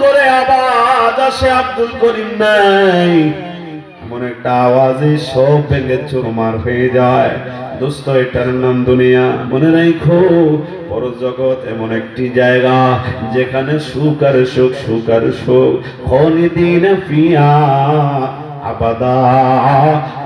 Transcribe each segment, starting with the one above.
করে আওয়াজ আসে আব্দুল করিম নাই এমন একটা আওয়াজে সব ভেঙে চুরমার হয়ে যায়। দোস্ত, এটার নাম দুনিয়া, মনে রাখো পর জগৎ এমন একটি জায়গা, যেখানে সুখ আর সুখ সুখ আর সুখ খনিদিন ফিয়া। আবাদা।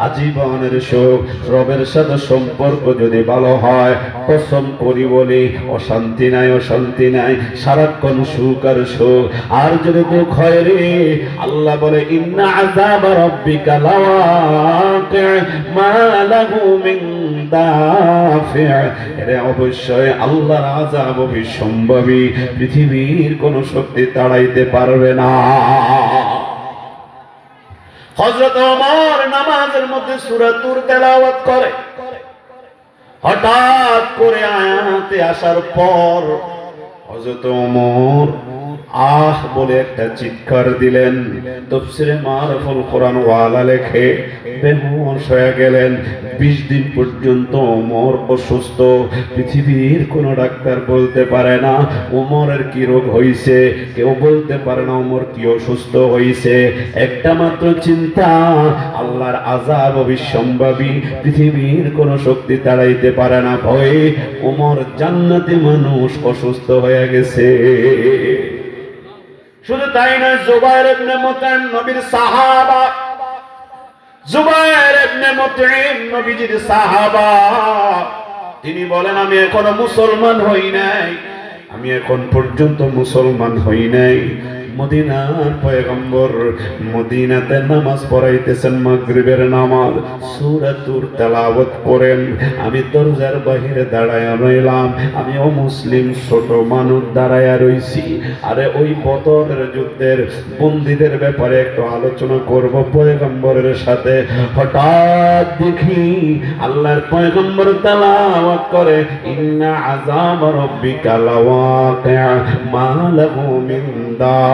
আজীবনের সুখ, রবের সাথে সম্পর্ক যদি ভালো হয়, কসম করি বলি, অশান্তি নাই অশান্তি নাই, সারাক্ষণ সুখ আর সুখ। আর যদি দুঃখ হয় রে, আল্লাহ বলে, ইন্না আযাব রাব্বিকা লাওয়াকি মা লাহু মিন এরে অবশ্যই আল্লাহর আযাব অবিসম্ভাবী। পৃথিবীর কোন শক্তি তাড়াইতে পারবে না। হযরত ওমর নামাজের মধ্যে সুরাতুর তেলাওয়াত করে। হঠাৎ করে আয়াতে আসার পর হজরত ওমর আহ, বলে একটা চিৎকার দিলেন। তফসিরে মারফুল কোরআন ওয়ালা লেখে বেহুশ হয়ে গেলেন। বিশ দিন পর্যন্ত ওমর অসুস্থ। পৃথিবীর কোন ডাক্তার বলতে পারে না, ওমরের কি রোগ হইছে? কেউ বলতে পারে না ওমর কি অসুস্থ হইছে। একটা মাত্র চিন্তা, আল্লাহর আজাব অবিসম্ভাবী, পৃথিবীর কোন শক্তি তাড়াইতে পারে না। ভয়ে ওমর জান্নাতি মানুষ অসুস্থ হয়ে গেছে। শুধু তাই নয়, জুবাইর ইবনে মুতাইম নবীর সাহাবা, জুবাইর ইবনে মুতাইম নবীজির সাহাবা, তিনি বলেন, আমি এখনও মুসলমান হই নাই। আমি এখন পর্যন্ত মুসলমান হই নাই। মদিনার পয়গম্বর মদিনাতে নামাজ পড়াইতেছেন মাগরিবের নামাজ। সূরাতুর তেলাওয়াত করেন। আমি দরজার বাহিরে দাঁড়ায় রইলাম। আমি ও মুসলিম ছোট মানুষ দাঁড়ায়া রইছি। আরে ওই বদরের যুদ্ধের বন্দীদের ব্যাপারে একটু আলোচনা করব পয়গম্বরের সাথে। হঠাৎ দেখি আল্লাহর পয়গম্বর তেলাওয়াত করে, ইন্না আযাব রাব্বিকা লাওয়াকি' মা লাহু মিন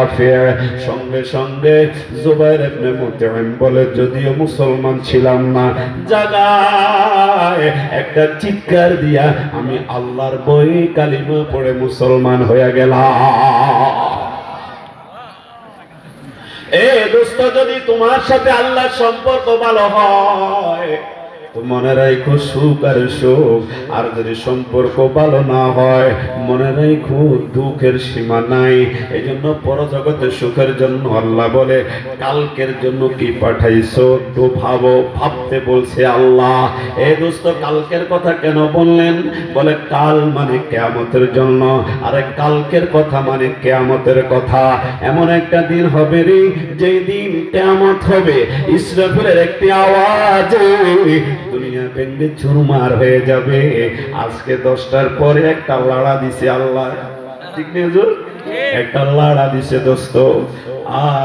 দাফি' সঙ্গে সঙ্গে জুবাইর ইবনে মুতাইম বলে, যদিও মুসলমান ছিলাম না, জাগায় একটা চিৎকার দিয়া আমি আল্লাহর বই কালিমা পড়ে মুসলমান হয়ে গেলাম। এ দোস্ত, যদি তোমার সাথে আল্লাহর সম্পর্ক ভালো হয় তো মনে রাখো সুখ আর সুখ, আর যদি সম্পর্ক ভালো না হয়, মনে রাখো দুঃখের সীমা নাই। এই জন্য পরজগতে সুখের জন্য আল্লাহ বলে, কালকের জন্য কি পাঠাইছো তো ভাবো, ভাবতে বলছে আল্লাহ। এ দোস্ত, কালকের কথা কেন বললেন? বলে, কাল মানে কেয়ামতের জন্য, আরে কালকের কথা মানে কেয়ামতের কথা। এমন একটা দিন হবে রে, যেই দিন কেয়ামত হবে। ইসরাফিলের একটি আওয়াজ দুনিয়া ভেঙে চুরমার হয়ে যাবে। আজকে দশটার পরে একটা লাড়া দিছে আল্লাহ। ঠিক নেই একটা লাড়া দিছে দোস্ত।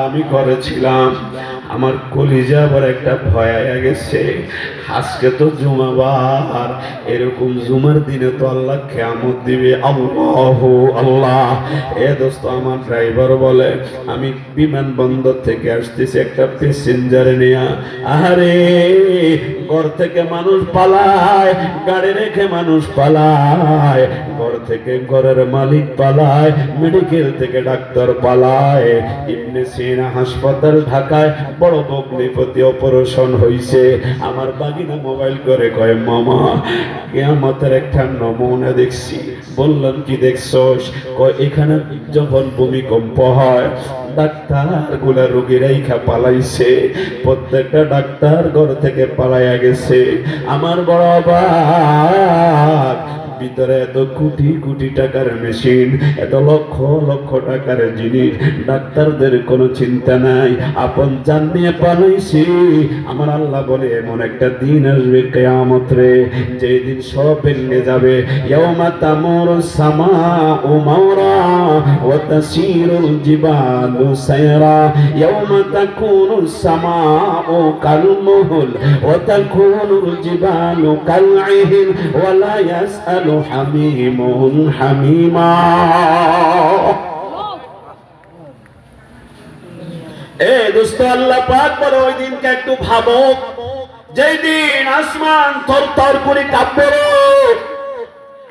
আমি করেছিলাম আমার কলিজা আবার একটা ভয় গেছে। আজকে তো জুমাবার, এরকম জুমার দিনে তো আল্লাহ কেমন দিবে। আল্লাহ আল্লাহ। এ দোস্ত, আমার ড্রাইভার বলে, আমি বিমানবন্দর থেকে আসতেছি একটা প্যাসেঞ্জারে নিয়ে। আরে ঘর থেকে মানুষ পালায়, গাড়ি রেখে মানুষ পালায়, ঘর থেকে ঘরের মালিক পালায়, মেডিকেল থেকে ডাক্তার পালায়। ইবনে সিনা হাসপাতাল ঢাকায় বড় অগ্নিপতি অপারেশন হইছে। আমার বাগিনা মোবাইল করে কয়, মামা, কেয়ামতের একটা নমুনা দেখছি। বললাম, কি দেখছস? কয়, এখানে যখন ভূমিকম্প হয় ডাক্তারগুলা রোগীরাই খা পালাইছে। প্রত্যেকটা ডাক্তার ঘর থেকে পালাইয়া গেছে। আমার বড় অবাক ভিতরে এত কোটি কোটি টাকার মেশিন, এত লক্ষ লক্ষ টাকার জিনিস, ডাক্তারদের কোনো চিন্তা নাই। আপন জান নিয়ে পালাইছি। আমার আল্লাহ বলে, এমন একটা দিন আসবে কেয়ামত রে, যেই দিন সব ভেঙে যাবে। ইয়াউমা তামুরু সামাউ মাওরা ওয়া তাসিরুল জিবালু সায়রা ইয়াউমা তাকুনু সামাউ কালমুহুল ওয়া তাকুনুল জিবালু কালইহিন ওয়া লা ইয়াসআলু হামিমুন حميما এ দোস্ত, আল্লাহ পাক বলে ওই দিনকে একটু ভাবো যেই দিন আসমান থর থর করে কাঁপবে।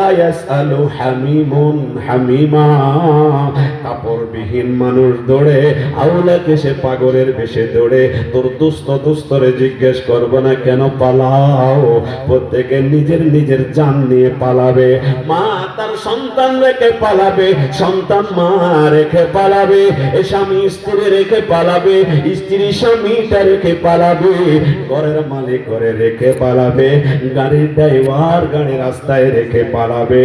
ওয়ালা ইয়াসআলু হামিমুন হামিমা কাপড়বিহীন মানুষ দৌড়ে, আউলাকে সে পাগলের বেশে দৌড়ে। তোর দুস্থ দুস্তরে জিজ্ঞেস করব না কেন পালাও? প্রত্যেকে নিজের নিজের জান নিয়ে পালাবে। মা তার সন্তান রেখে পালাবে, সন্তান মা রেখে পালাবে, এ স্বামী স্ত্রী রেখে পালাবে, স্ত্রী স্বামীটা রেখে পালাবে, ঘরের মালিক ঘরে রেখে পালাবে, গাড়ির ড্রাইভার গাড়ি রাস্তায় রেখে পালাবে।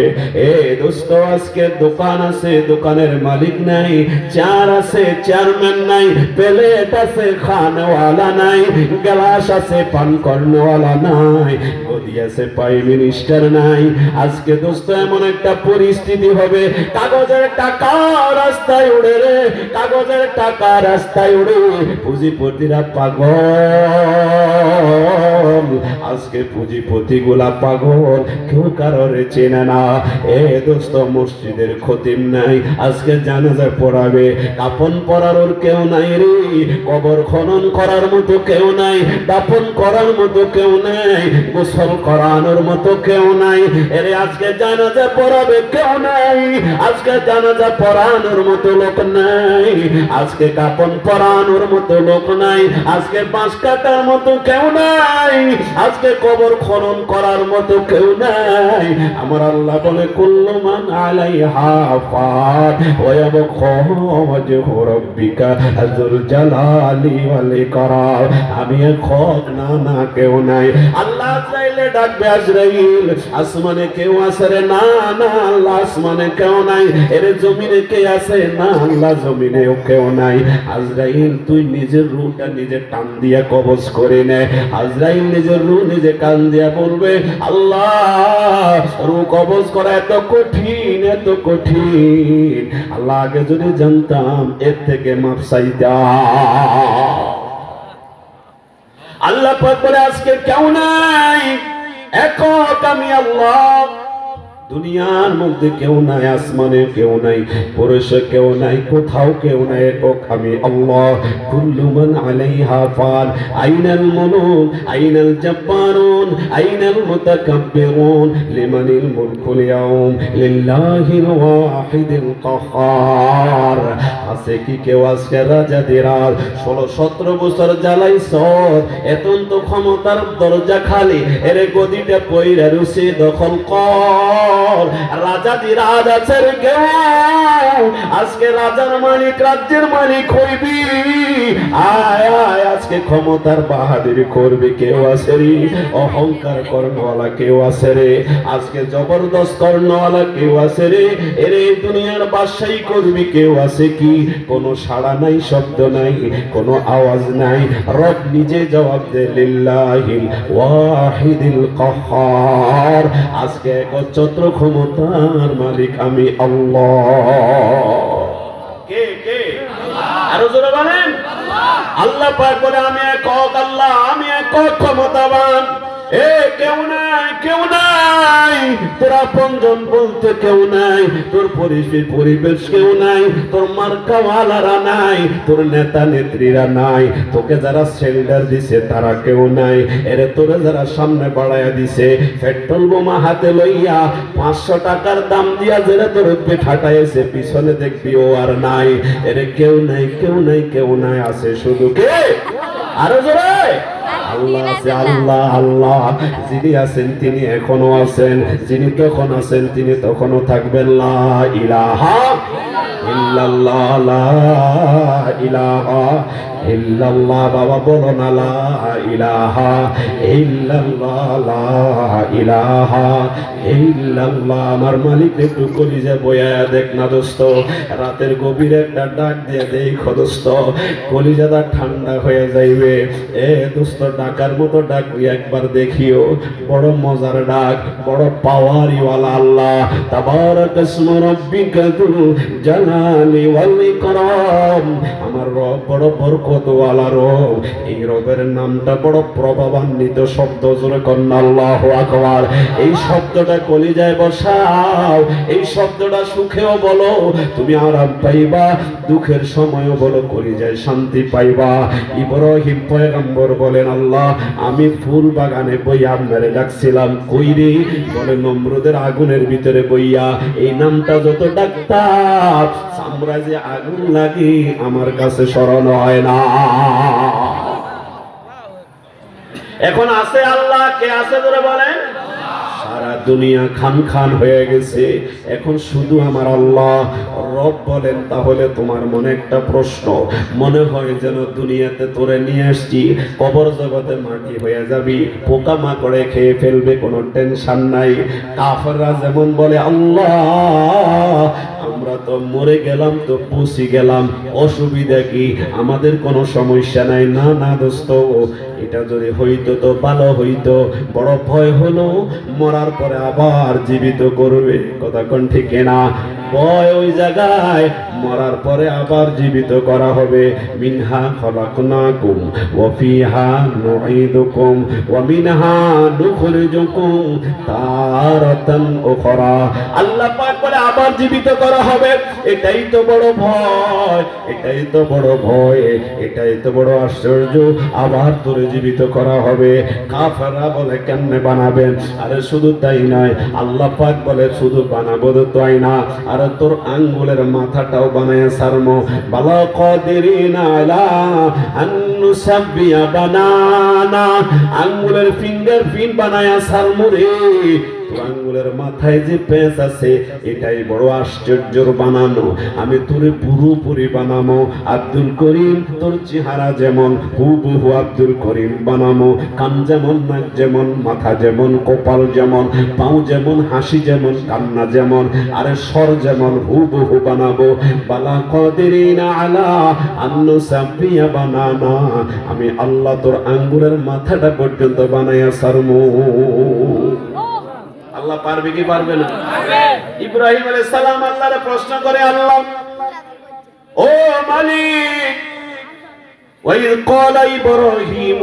এ দোস্ত, আজকে দোকান আছে, দোকানের মালিক নাই, চার আছে, চেয়ারম্যান নাই, প্লেট আছে, খানওয়ালা নাই, গ্লাস আছে, পান কর্ণওয়ালা নাই, গদি আছে, প্রাইম মিনিস্টার নাই। আজকে দোস্ত, এমন একটা পরিস্থিতি হবে, কাগজের টাকা রাস্তায় উড়ে রে, কাগজের টাকা রাস্তায় উড়ে, পুঁজিপতিরা পাগল। আজকে পুঁজিপতি গুলা পাগল, কেউ কারোরে চেনে না। এ দোস্ত মসজিদের খতিম নাই, আজকে জানাজা পড়াবে। কাপন পরার ওর কেউ নাই রে, কবর খনন করার মতো কেউ নাই দাপন করার মতো কেউ নাই, গোসল করানোর মতো কেউ নাই। এরে আজকে জানাজা পড়াবে কেউ নাই, আজকে জানাজা পড়ানোর মতো লোক নাই। আজকে কাপন পরানোর মতো লোক নাই, আজকে বাঁশ কাটার মতো কেউ নাই। আজকে কবর খনন করার মতো কেউ নাই। আমার আল্লাহ বলে কুল্লুমান আলাইহা ফাত ওয়াবখা ওয়াজহু রাব্বিকা যুল জালালি ওয়াল ইকরাম। আমি খক না না, কেউ নাই। আল্লাহ চাইলে ডাকবে, আজরাইল, আসমানে কেউ আছে রে? না না, আল্লাহ আসমানে কেউ নাই। এর জমিনে কে আছে? না, আল্লাহ জমিনেও কেউ নাই। আজরাইল, তুই নিজের রুটা নিজে টান দিয়া কবজ করে নে। আজরাইল নিজের রু নিজে কান দিয়া বলবে, আল্লাহ, রু কবজ করা এত কঠিন এত কঠিন। আল্লাহ, আগে যদি জানতাম, এর থেকে মাপ চাইতাম। আল্লাহ পাক বলে, আজকে কেউ নাই, একক আমি আল্লাহ। দুনিয়ার মধ্যে কেউ নাই, আসমানে কেউ নাই পুরুষে কেউ নাই, কোথাও কেউ নাই একক আমি আল্লাহ। কুল্লু মান আলাইহা ফান আইনাল মুলুক, আইনাল জাব্বারুন, আইনাল মুতাকাব্বিরুন, লিমানিল মুলকুল ইয়াউম, লিল্লাহিল ওয়াহিদিল কাহ্হার আছে কি কেউ আজকে রাজা দিরাল ষোলো, সতেরো বছর জ্বালাই সর, এতন্ত ক্ষমতার দরজা খালি, এর গদিটা পইরা রুসি দখল কর। রাজা দিরাজ আছে রে কেউ আজকে রাজার মালিক, রাজ্যের মালিক হইবি। আয় আয়, আজকে ক্ষমতার বাহাদুরি করবি কেউ আছে রে? অহংকার কর্ণওয়ালা কেউ আছে রে? আজকে জবরদস্ত কর্ণওয়ালা কেউ আছে রে? এর দুনিয়ার বাদশাহী করবি কেউ আছে কি? কোনো সাড়া নাই, শব্দ নাই, কোনো আওয়াজ নাই। রব নিজে জবাব দে, লিল্লাহিল ওয়াহিদিল কাহ্হার আজকে একচ্ছত্র ক্ষমতার মালিক আমি আল্লাহ। কে কে? আরও জোরে বলেন। আল্লাহ পাক বলে আমি একক আল্লাহ আমি একক ক্ষমতাবান। এ, কেউ নাই কেউ নাই। তোর আপনজন বলতে কেউ নাই। তোর পরিবেশ পরিবেশ কেউ নাই। তোর মার্কাওয়ালারা নাই। তোর নেতা নেত্রীরা নাই। তোকে যারা সেন্ডার দিছে, তারা কেউ নাই। এরে তোরে যারা সামনে বাড়াইয়া দিছে, পেট্রোল বোমা হাতে লইয়া পাঁচশো টাকার দাম দিয়া যারা তোর ঠাটাইছে পিছনে দেখবি ও আর নাই। এরে কেউ নাই কেউ নাই কেউ নাই, আছে শুধু কে? আরও জোরে! আল্লাহ আছে আল্লাহ। আল্লাহ। যিনি আছেন তিনি এখনও আছেন। যিনি তখন আছেন তিনি তখনও থাকবেন। লা ইলাহা ইল্লাল্লাহ লা ইলাহা ইল্লাল্লাহ। বাবা বলো না লা ইলাহা ইল্লাল্লাহ লা ইলাহা আমার মালিক একটু বয়া দেখ না দোস্ত। রাতের গভীরে একটা ডাক দিয়ে কলিজাটা ঠান্ডা হয়ে যাইবে। এ দোস্ত, ডাকার মতো ডাক একবার দেখিও। বড় মজার ডাক, বড় আল্লাহ। যুল জালালি ওয়াল ইকরাম। আমার রব বড় রব। এই রবের নামটা বড় প্রভাবান্বিত শব্দ, জোরে কন্যা আকবার। এই শব্দটা কলিজায় বসাও, এই শব্দটা সুখেও বলো, তুমি আরাম পাইবা, দুঃখের সময়ও বলো, কলিজায় শান্তি পাইবা। ইব্রাহিম পয়গম্বর বলেন, আল্লাহ, আমি ফুল বাগানে বইয়া আপনারে ডাকছিলাম কইরে বলে নমরুদের আগুনের ভিতরে বইয়া, এই নামটা যত ডাকতাম সাম্রাজ্যে আগুন লাগি, আমার কাছে স্মরণ হয় না। এখন আছে আল্লাহ, কে আছে ধরে বলেন? সারা দুনিয়া খান খান হয়ে গেছে। এখন শুধু আমার আল্লাহ। রব বলেন, তাহলে তোমার মনে একটা প্রশ্ন। মনে হয় যেন দুনিয়াতে তোরে নিয়ে আসছি, কবর জগতে মাটি হয়ে যাবি পোকা মাকড়ে খেয়ে ফেলবে, কোনো টেনশন নাই। কাফররা যেমন বলে, আল্লাহ তো মরে গেলাম তো পৌঁছে গেলাম। অসুবিধা কি? আমাদের কোনো সমস্যা নাই। না না দোস্ত। এটা যদি হইতো তো ভালো হইতো। বড় ভয় হলো। মরার পরে আবার জীবিত করবে। কথা কোন ঠিক না ভয় ওই জায়গায়। মরার পরে আবার জীবিত করা হবে। মিনহা খলাকনাকুম ওয়া ফিহা নুঈদুকুম ওয়া মিনহা নুখরিজুকুম তারাতান উখরা। আল্লাহ পাক বলে আবার জীবিত করা হবে। এটাই তো বড় ভয়, এটাই তো বড় ভয়, এটাই তো বড় আশ্চর্য। আবার তোরে জীবিত করা হবে। কাফেররা বলে, কেমনে বানাবেন? আরে শুধু তাই নয়, আল্লাহ পাক বলে, শুধু বানাবো তো তাই না। আর তোর আঙ্গুলের মাথাটাও বানায় সারমো। বালা কদিরিনা বানানা। আঙ্গুলের ফিঙ্গার প্রিন্ট বানায় সারমো রে। আঙ্গুলের মাথায় যে পেঁচ আছে, এটাই বড় আশ্চর্যর বানানো। আমি তোরে পুরোপুরি বানামো। আব্দুল করিম, তোর চেহারা যেমন, হুবহু আব্দুল করিম বানামো। কান যেমন, নাক যেমন, মাথা যেমন, কপাল যেমন, পাও যেমন, হাসি যেমন, কান্না যেমন, আরে স্বর যেমন, হুবহু বানাবো। বালা কদিরিনা আলা আন্নু সাবিয়া বানানা। আমি আল্লাহ তোর আঙ্গুলের মাথাটা পর্যন্ত বানাইয়া সারমু। আল্লাহ পারবে কি পারবে না? ইব্রাহিম আলাইহিস সালাম আল্লাহরে প্রশ্ন করে, আল্লাহ, ও মালিক ওয়াইল ক্বালা ইব্রাহিম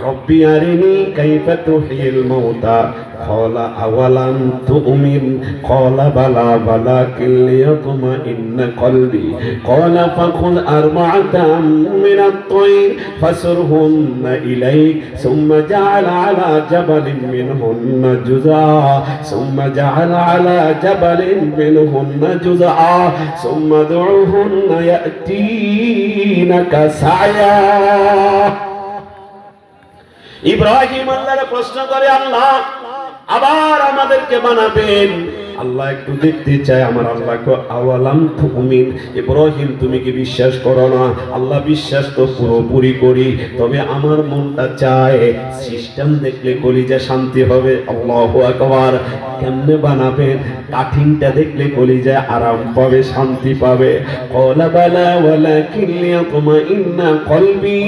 রব্বি আরিনি কাইফা তুহিল মাউতা ক্বালা আওয়ালাম তুমিন, ক্বালা বালা ওয়ালাকিন লিয়াতমা ইন্না কলবি। ক্বালা ফাখুল আরবাআতাম মিন আত-তায়র ফাসরহুন ইলাইক। সুম্মা জাআল আলা জাবালিন মিনহুন জুযআ। সুম্মা জাআল আলা জাবালিন মিনহুন জুযআ। সুম্মা দু'হুন ইয়াতিনাকা সায়া। ইব্রাহিম আল্লাহরে প্রশ্ন করে আল্লাহ আবার আমাদেরকে বানাবেন। আল্লাহ একটু দেখতে চায়, আমার আল্লাহকে আওয়ালাম তুমিন ইব্রাহিম, তুমি কি বিশ্বাস করো না? আল্লাহ বিশ্বাস তো পুরোপুরি করি, তবে আমার মনটা চায় সিস্টেম দেখলে কলিজা শান্তি হবে, আল্লাহু আকবার। কেমনে বানাবেন কাঠিনটা দেখলে কলিজায় আরাম পাবে, শান্তি পাবে। কলা ওয়ালা কিল্লিয়া তোমা ইন্না কলবি।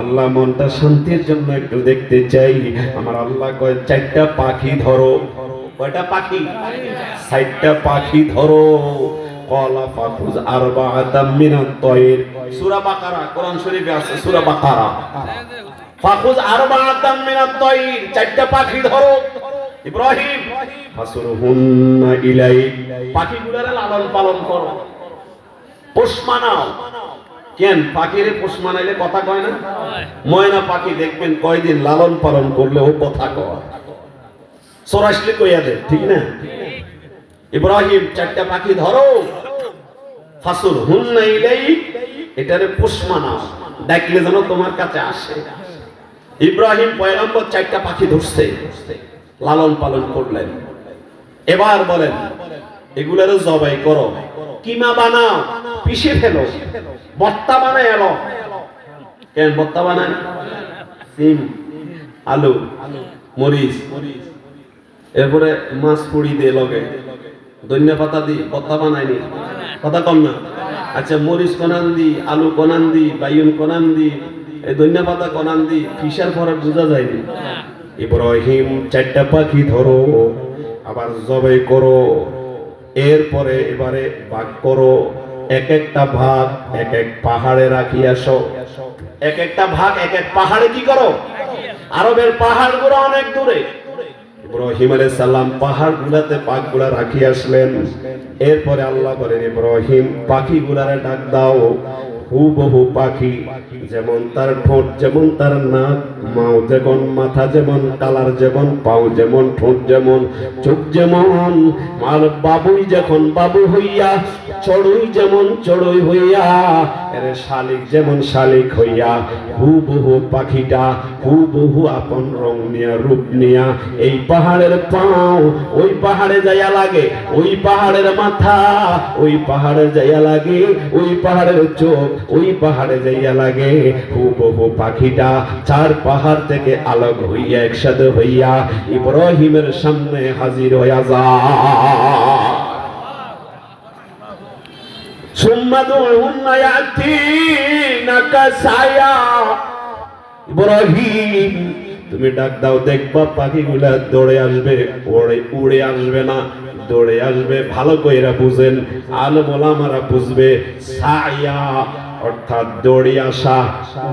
আল্লাহ মনটা শান্তির জন্য একটু দেখতে চাই। আমার আল্লাহ কয়, চারটা পাখি ধরো। কয়টা পাখি? চারটা পাখি ধরো। কলা ফাকুজ আরবাআতাম মিনাত তয়র সূরা বাকারা কোরআন শরীফে আছে সূরা বাকারা। ফাকুজ আরবাআতাম মিনাত তয়র চারটা পাখি ধরো। ইব্রাহিম ফাসুরহুন্না ইলাই। পাখিগুলোর লালন পালন করো। পোষ মানাও। কেন? পাখিরে পোষ মানাইলে কথা কয় না? ময়না পাখি দেখবেন কয়দিন লালন পালন করলে ও কথা কয়। সরাসরি কইয়া দে ঠিক না? ইব্রাহিম, চারটা পাখি ধরো। ফাসুল হুন্না ইলাই, এটারে পোষ মানাও। দেখলে যেন তোমার কাছে আসে। ইব্রাহিম পয়গম্বর চারটা পাখি ধরছে। লালন পালন করলেন। এবার বলেন, এগুলারও জবাই করো। কিমা বানাও? পিষে ফেলো। বত্তা বানায় এলো কেন বত্তা বানায়? সিম, আলু মরিচ মরিচ। এরপরে মাছ পুড়ি দিয়ে লগে। ধনিয়া পাতা দি বত্তা বানায়নি। কথা কম না? আচ্ছা মরিচ কনান দি, আলু কনান দি, বাইন কনান দি, এই ধনিয়া পাতা কনান দি, ফিসার পরে বোঝা যায়নি। ইব্রাহিম চারটা পাখি ধরো, আবার জবাই করো। এরপরে এবারে ভাগ করো। এক একটা ভাগ এক এক পাহাড়ে রাখি আসো। এক একটা ভাগ এক এক পাহাড়ে কি করো? আরবের পাহাড়গুলো অনেক দূরে। ইব্রাহিম আলাইহিস সালাম পাহাড় গুলাতে পাকগুলা রাখি আসলেন। এরপরে আল্লাহ বলেন, ইব্রাহিম পাখি গুলারে ডাক দাও। হুবহু পাখি, যেমন তার ঠোঁট, যেমন তার নাক, মাও যেমন মাথা যেমন, কালার যেমন, পাও যেমন, ঠোঁট যেমন, চোখ যেমন আর বাবুই যখন বাবু হইয়া, চড়ুই যেমন চড়ুই হইয়া এর শালিক যেমন শালিক হইয়া, হুবহু পাখিটা, হুবহু আপন রং নিয়া, রূপ নিয়া, এই পাহাড়ের পাও, ওই পাহাড়ে যাইয়া লাগে, ওই পাহাড়ের মাথা, ওই পাহাড়ে যাইয়া লাগে, ওই পাহাড়ের চোখ, ওই পাহাড়ে যাইয়া লাগে, হুবহু পাখিটা চার পাহাড় থেকে আলোক হইয়া একসাথে হইয়া ইব্রাহিমের সামনে হাজির হইয়া যায়। তুমি ডাক দাও, দেখবা পাখিগুলা দৌড়ে আসবে ওড়ে উড়ে আসবে না, দৌড়ে আসবে। ভালো কইরা বুঝেন আলম ওলামারা বুঝবে, সায়া অর্থাৎ দৌড়ে আসা,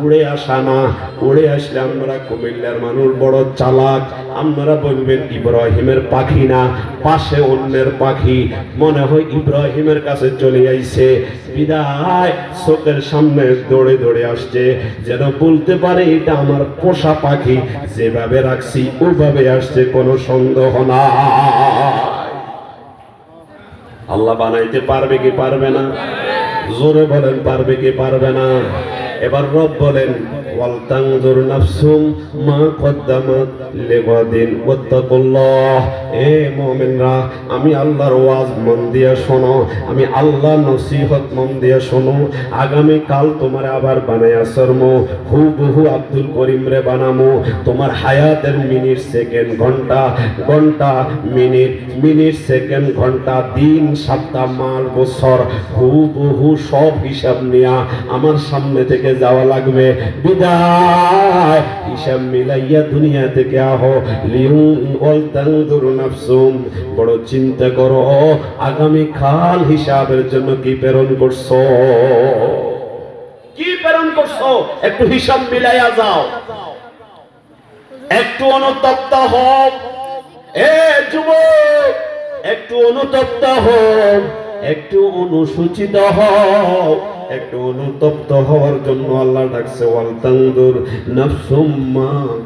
উড়ে আসা না। উড়ে আসলে আমরা কুমিল্লার মানুষ বড় চালাক। আপনারা বলবেন, ইব্রাহিমের পাখি না, পাশে অন্যের পাখি। মনে হয় ইব্রাহিমের কাছে চলে আইছে। বিদায়, চোখের সামনে দৌড়ে দৌড়ে আসছে। যেন বলতে পারে, এটা আমার পোষা পাখি। যেভাবে রাখছি ওইভাবে আসছে, কোনো সন্দেহ না আল্লাহ বানাইতে পারবে কি পারবে না? জোরে বলেন পারবে কি পারবে না? এবার রব বলেন, ওয়ালতানজুর নাফসুম মা কদ্দামাত লিগাদিন, ওয়াত্তাকুল্লাহ। এ মুমিনরা, আমি আল্লাহর ওয়াজ মন দিয়ে শোনো, আমি আল্লাহ নসিহত মন দিয়ে শোনো আগামী কাল তোমার আবার বানায়া শর্ম হুবহু আব্দুল করিম রে বানামো, তোমার হায়াতের মিনিট সেকেন্ড ঘণ্টা ঘণ্টা, মিনিট মিনিট সেকেন্ড ঘণ্টা, দিন, সপ্তাহ মাস বছর, হুবহু সব হিসাব নিয়া আমার সামনে থেকে যাওয়া লাগবে। বিদায়। হিসাব মিলাইয়া বড় চিন্তা করো, আগামী কাল হিসাবের জন্য কি প্রেরণ করছ? কি প্রেরণ করছ? একটু হিসাব মিলাইয়া যাও। একটু অনুতপ্ত হোক এ যুবক, একটু অনুতপ্ত হোক একটু অনুসূচিত হও। একটু অনুতপ্ত হওয়ার জন্য আল্লাহ ডাকছে ওয়াল তানদুর নাফসুম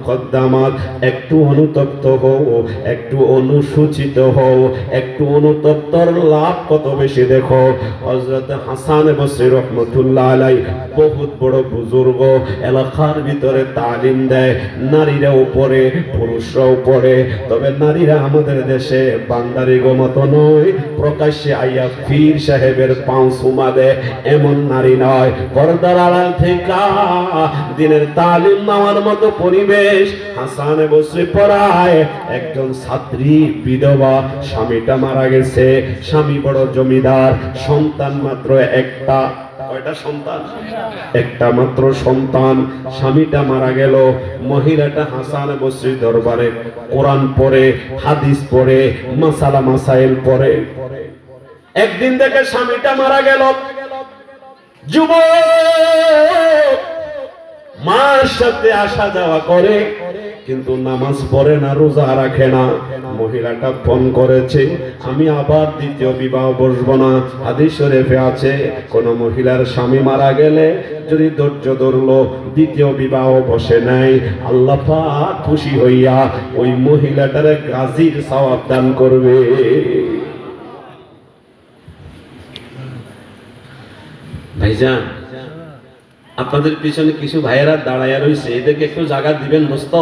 কদ্দামাত। একটু অনুতপ্ত হও, একটু অনুসূচিত হও, একটু অনুতপ্তর লাভ কত বেশি দেখো। হযরত হাসান বসরি রহমতুল্লাহ আলাই বহুত বড় বুজুর্গ, এলাকার ভিতরে তালিম দেয়, নারীরা উপরে, পুরুষরা উপরে। তবে নারীরা আমাদের দেশে বান্দারি মতো নয়, প্রকাশ্যে আইয়া পীর সাহেবের পাও সুমা দেয়, এমন নারী নয়, পর্দার আড়াল থেকে দিনের তালিম নেওয়ার মতো পরিবেশ হাসানে বসে পড়ায় একজন ছাত্রী, বিধবা, স্বামীটা মারা গেছে, স্বামী বড় জমিদার, সন্তান মাত্র একটা একটা মাত্র সন্তান, স্বামীটা মারা গেল, মহিলাটা হাসান বসরি দরবারে কোরআন পড়ে, হাদিস পড়ে, মাসালা মাসাইল পড়ে। একদিন দেখে স্বামীটা মারা গেল যুবক মার সাথে আসা যাওয়া করে, কিন্তু নামাজ পড়ে না, রোজা রাখে না। মহিলাটা ফোন করেছে, আমি আবার দ্বিতীয় বিবাহ বসবো না। হাদিস শরীফে আছে, কোন মহিলার স্বামী মারা গেলে যদি ধৈর্য ধরলো, দ্বিতীয় বিবাহ বসে নাই। আল্লাহ খুশি হইয়া ওই মহিলাটারে গাজীর সওয়াব দান করবে। ভাইজান আপনাদের পিছনে কিছু ভাইয়েরা দাঁড়াইয়া রয়েছে এদেরকে একটু জায়গা দিবেন দোস্ত।